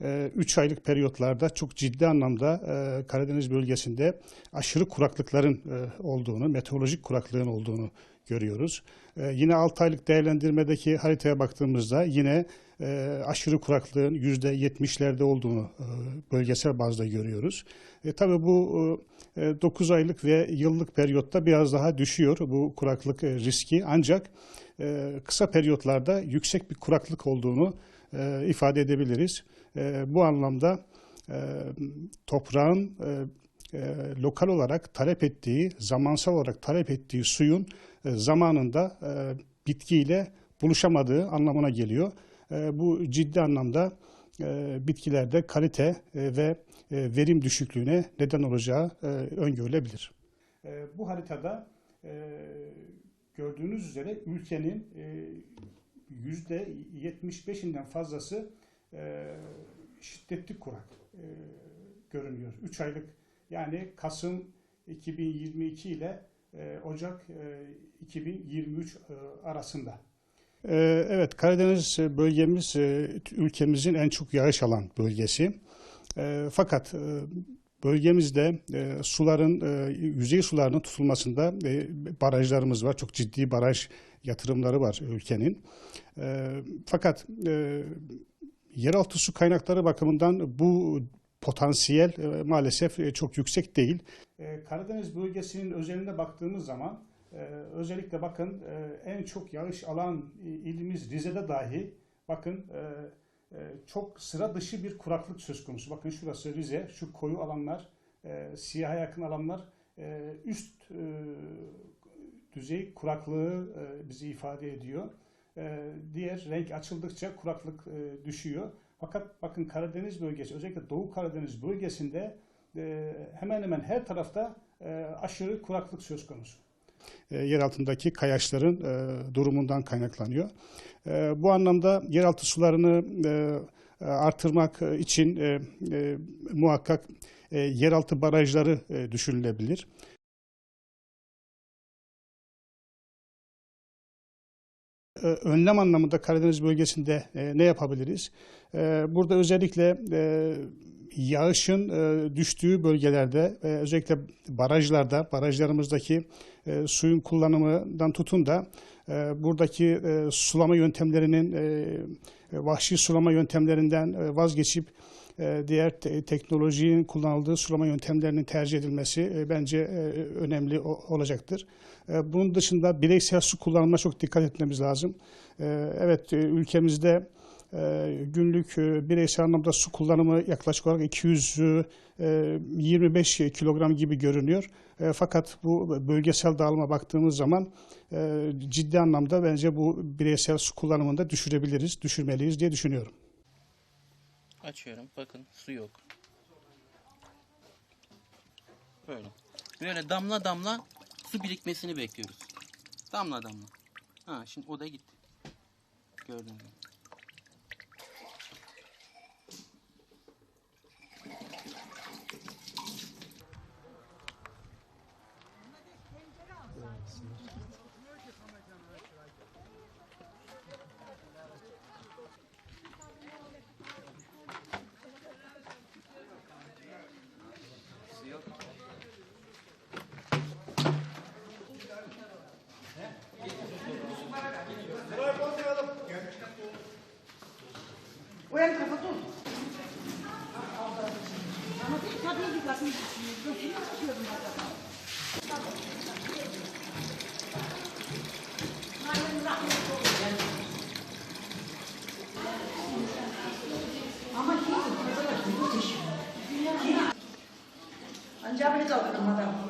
3 aylık periyotlarda çok ciddi anlamda e, Karadeniz bölgesinde aşırı kuraklıkların e, olduğunu, meteorolojik kuraklığın olduğunu görüyoruz. E, Yine 6 aylık değerlendirmedeki haritaya baktığımızda yine e, aşırı kuraklığın %70'lerde olduğunu bölgesel bazda görüyoruz. E, tabii bu 9 aylık ve yıllık periyotta biraz daha düşüyor bu kuraklık riski ancak kısa periyotlarda yüksek bir kuraklık olduğunu e, ifade edebiliriz. E, bu anlamda e, toprağın e, e, lokal olarak talep ettiği, zamansal olarak talep ettiği suyun e, zamanında e, bitkiyle buluşamadığı anlamına geliyor. E, bu ciddi anlamda e, bitkilerde kalite e, ve e, verim düşüklüğüne neden olacağı e, öngörülebilir. E, bu haritada e, gördüğünüz üzere ülkenin e, yüzde 75'inden fazlası e, şiddetli kurak e, görünüyor. 3 aylık yani Kasım 2022 ile e, Ocak e, 2023 e, arasında. Ee, Evet, Karadeniz bölgemiz e, ülkemizin en çok yağış alan bölgesi. E, Fakat e, bölgemizde e, suların, e, yüzey sularının tutulmasında e, barajlarımız var. Çok ciddi baraj yatırımları var ülkenin. E, Fakat e, yeraltı su kaynakları bakımından bu potansiyel e, maalesef e, çok yüksek değil. E, Karadeniz bölgesinin özelinde baktığımız zaman e, özellikle bakın e, en çok yağış alan ilimiz Rize'de dahi bakın e, e, çok sıra dışı bir kuraklık söz konusu. Bakın şurası Rize, şu koyu alanlar, e, siyaha yakın alanlar e, üst e, düzey kuraklığı e, bizi ifade ediyor. E, diğer renk açıldıkça kuraklık e, düşüyor. Fakat bakın Karadeniz bölgesi, özellikle Doğu Karadeniz bölgesinde hemen hemen her tarafta aşırı kuraklık söz konusu. Yer altındaki kayaçların durumundan kaynaklanıyor. Bu anlamda yeraltı sularını e, artırmak için muhakkak yeraltı barajları düşünülebilir. Önlem anlamında Karadeniz bölgesinde e, ne yapabiliriz? E, burada özellikle e, yağışın e, düştüğü bölgelerde, e, özellikle barajlarda, barajlarımızdaki e, suyun kullanımından tutun da e, buradaki e, sulama yöntemlerinin, e, e, vahşi sulama yöntemlerinden e, vazgeçip e, diğer te- teknolojinin kullanıldığı sulama yöntemlerinin tercih edilmesi e, bence e, önemli olacaktır. E, Bunun dışında bireysel su kullanımına çok dikkat etmemiz lazım. E, Evet, e, ülkemizde e, günlük e, bireysel anlamda su kullanımı yaklaşık olarak 225 kilogram gibi görünüyor. E, Fakat bu bölgesel dağılıma baktığımız zaman e, ciddi anlamda bence bu bireysel su kullanımını da düşürebiliriz, düşürmeliyiz diye düşünüyorum. Açıyorum. Bakın su yok. Böyle. Böyle damla damla su birikmesini bekliyoruz. Damla damla. Ha şimdi o da gitti. Gördüğünüz gibi. وين كفتوش انجاب لي توقيت المطعم